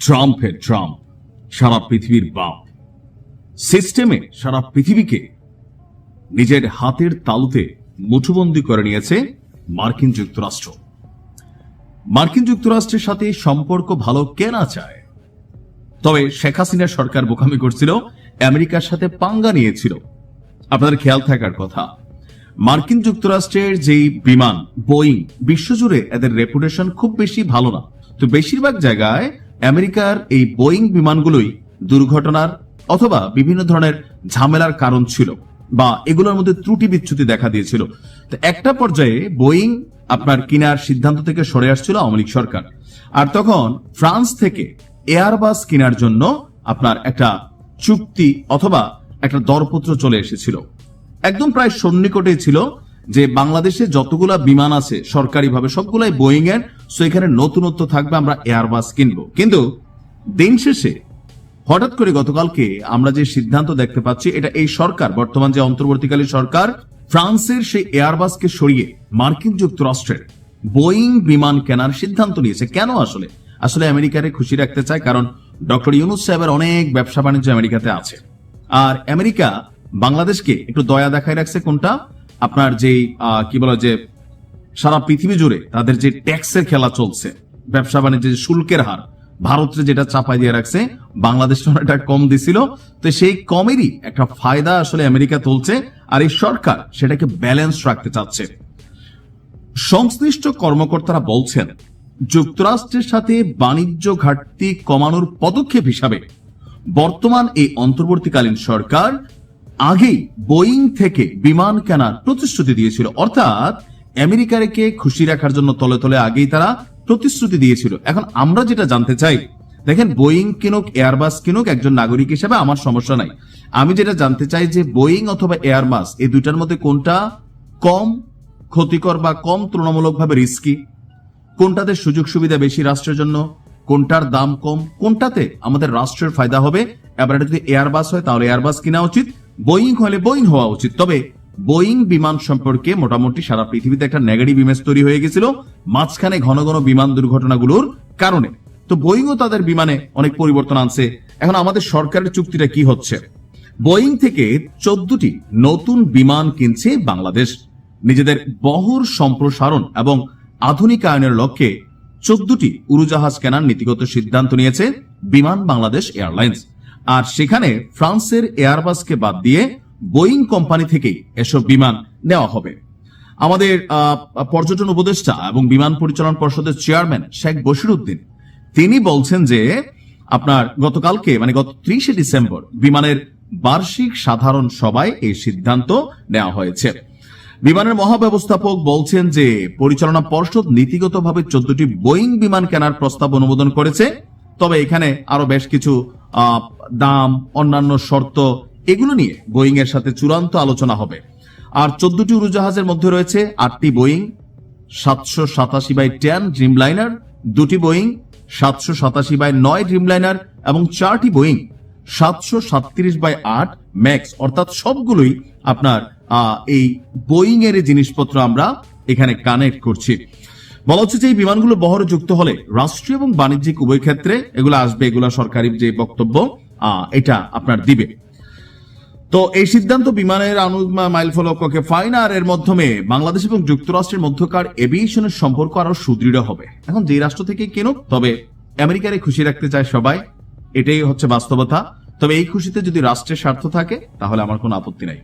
ট্রাম্পের ট্রাম্প, সারা পৃথিবীর বাপ। সিস্টেমে সারা পৃথিবীকে নিজের হাতের তালুতে মুঠোবন্দি করে নিয়েছে মার্কিন যুক্তরাষ্ট্র। মার্কিন যুক্তরাষ্ট্রের সাথে সম্পর্ক ভালো কে না চায়। তবে শেখ হাসিনা সরকার বোকামি করছিল, আমেরিকার সাথে পাঙ্গা নিয়েছিল। আপনাদের খেয়াল থাকার কথা, মার্কিন যুক্তরাষ্ট্রের যেই বিমান, বোয়িং, বিশ্বজুড়ে এদের রেপুটেশন খুব বেশি ভালো না। তো বেশিরভাগ জায়গায় আমেরিকার এই বোয়িং বিমানগুলোই দুর্ঘটনার অথবা বিভিন্ন ধরনের ঝামেলার কারণ ছিল বা এগুলোর মধ্যে ত্রুটি বিচ্যুতি দেখা দিয়েছিল। তো একটা পর্যায়ে বোয়িং আপনার কিনার সিদ্ধান্ত থেকে সরে আসছিল আওয়ামী লীগ সরকার। আর তখন ফ্রান্স থেকে এয়ারবাস কেনার জন্য আপনার একটা চুক্তি অথবা একটা দরপত্র চলে এসেছিল। একদম প্রায় সন্নিকটে ছিল যে বাংলাদেশে যতগুলা বিমান আছে সরকারিভাবে সবগুলাই বোয়িং এর সো এখানে নতুনত্ব থাকবে, আমরা এয়ারবাস কিনবো। কিন্তু দিন শেষে হঠাৎ করে গতকালকে আমরা যে সিদ্ধান্ত দেখতে পাচ্ছি, এটা এই সরকার, বর্তমান যে অন্তর্বর্তীকালীন সরকার, ফ্রান্সের সেই এয়ারবাসকে সরিয়ে মার্কিন যুক্তরাষ্ট্রের বোয়িং বিমান কেনার সিদ্ধান্ত নিয়েছে। কেন আসলে? আসলে আমেরিকারে খুশি রাখতে চায়, কারণ ডক্টর ইউনুস সাহেবের অনেক ব্যবসা বাণিজ্য আমেরিকাতে আছে। আর আমেরিকা বাংলাদেশকে একটু দয়া দেখায় রাখছে কোনটা? আপনার যেই কি বলা যে সারা পৃথিবী জুড়ে তাদের যে ট্যাক্সের খেলা চলছে, ব্যবসা বাণিজ্যের শুল্কের হার, ভারতের যেটা চাপাই দিয়ে রাখছে, বাংলাদেশ কম দিছিল। তো সেই কমেরই একটা ফায়দা আসলে আমেরিকা তুলছে, আর এই সরকার সেটাকে ব্যালেন্স রাখতে চাচ্ছে। সংশ্লিষ্ট কর্মকর্তারা বলছেন, যুক্তরাষ্ট্রের সাথে বাণিজ্য ঘাটতি কমানোর পদক্ষেপ হিসাবে বর্তমান এই অন্তর্বর্তীকালীন সরকার আগেই বোয়িং থেকে বিমান কেনার প্রতিশ্রুতি দিয়েছিল। অর্থাৎ আমেরিকাকে খুশি রাখার জন্য তলে তলে আগেই তারা প্রতিশ্রুতি দিয়েছিল। এখন আমরা যেটা জানতে চাই, দেখেন বোয়িং কিনুক এয়ারবাস কিনুক, একজন নাগরিক হিসেবে আমার সমস্যা নাই। আমি যেটা জানতে চাই যে বোয়িং অথবা এয়ারবাস এই দুইটার মধ্যে কোনটা কম ক্ষতিকর বা কম তুলনামূলকভাবে রিস্কি কোনটাতে সুযোগ সুবিধা বেশি রাষ্ট্রের জন্য? কোনটার দাম কম? কোনটাতে আমাদের রাষ্ট্রের ফায়দা হবে? এবার এটা যদি এয়ারবাস হয়, তাহলে এয়ারবাস কিনা উচিত বোয়িং হলে বোয়িং হওয়া উচিত। তবে বোয়িং বিমান সম্পর্কে মোটামুটি সারা পৃথিবীতে একটা নেগেটিভ ইমেজ তৈরি হয়ে গেছিল, মাঝখানে ঘন ঘন বিমান দুর্ঘটনাগুলোর কারণে। তো বোয়িংও তাদের বিমানে অনেক পরিবর্তন আনছে। এখন আমাদের সরকারের চুক্তিটা কি হচ্ছে? বোয়িং থেকে চোদ্দটি নতুন বিমান কিনছে বাংলাদেশ। নিজেদের বহর সম্প্রসারণ এবং আধুনিকায়নের লক্ষ্যে চোদ্দটি উড়োজাহাজ কেনার নীতিগত সিদ্ধান্ত নিয়েছে বিমান বাংলাদেশ এয়ারলাইন্স। আর সেখানে ফ্রান্সের এয়ারবাসকে বাদ দিয়ে বোয়িং কোম্পানি থেকেই এসব বিমান নেওয়া হবে। আমাদের পর্যটন উপদেষ্টা এবং বিমান পরিচালন পর্ষদের চেয়ারম্যান শেখ বশির উদ্দিন তিনি বলছেন যে আপনার গতকালকে মানে গত ত্রিশে ডিসেম্বর, বিমানের বার্ষিক সাধারণ সভায় এই সিদ্ধান্ত নেওয়া হয়েছে। বিমানের মহাব্যবস্থাপক বলছেন যে পরিচালনা পর্ষদ নীতিগতভাবে চোদ্দটি বোয়িং বিমান কেনার প্রস্তাব অনুমোদন করেছে, তবে এখানে আরও বেশ কিছু দাম, অন্যান্য শর্ত এগুলো নিয়ে বোয়িং এর সাথে চূড়ান্ত আলোচনা হবে। আর চোদ্দটি উড়োজাহাজের মধ্যে রয়েছে আটটি বোয়িং, সাতশো সাতাশি বাই টেন ড্রিমলাইনার, দুটি বোয়িং, সাতশো সাতাশি বাই নয় ড্রিমলাইনার এবং চারটি বোয়িং, সাতশো সাতত্রিশ বাই আট ম্যাক্স। অর্থাৎ সবগুলোই আপনার এই বোয়িং এর জিনিসপত্র আমরা এখানে কানেক্ট করছি। বলা হচ্ছে যে এই বিমানগুলো বহরে যুক্ত হলে রাষ্ট্রীয় এবং বাণিজ্যিক উভয় ক্ষেত্রে এগুলো আসবে, এগুলো সরকারি যে বক্তব্য এটা আপনার দিবে। তো এই সিদ্ধান্ত বিমানের মাইল ফলককে ফাইনার এর মাধ্যমে বাংলাদেশ এবং যুক্তরাষ্ট্রের মধ্যকার এভিয়েশনের সম্পর্ক আরও সুদৃঢ় হবে। এখন যে রাষ্ট্র থেকে কেনুক, তবে আমেরিকারে খুশি রাখতে চায় সবাই। এটাই হচ্ছে বাস্তবতা। তবে এই খুশিতে যদি রাষ্ট্রের স্বার্থ থাকে, তাহলে আমার কোনো আপত্তি নাই।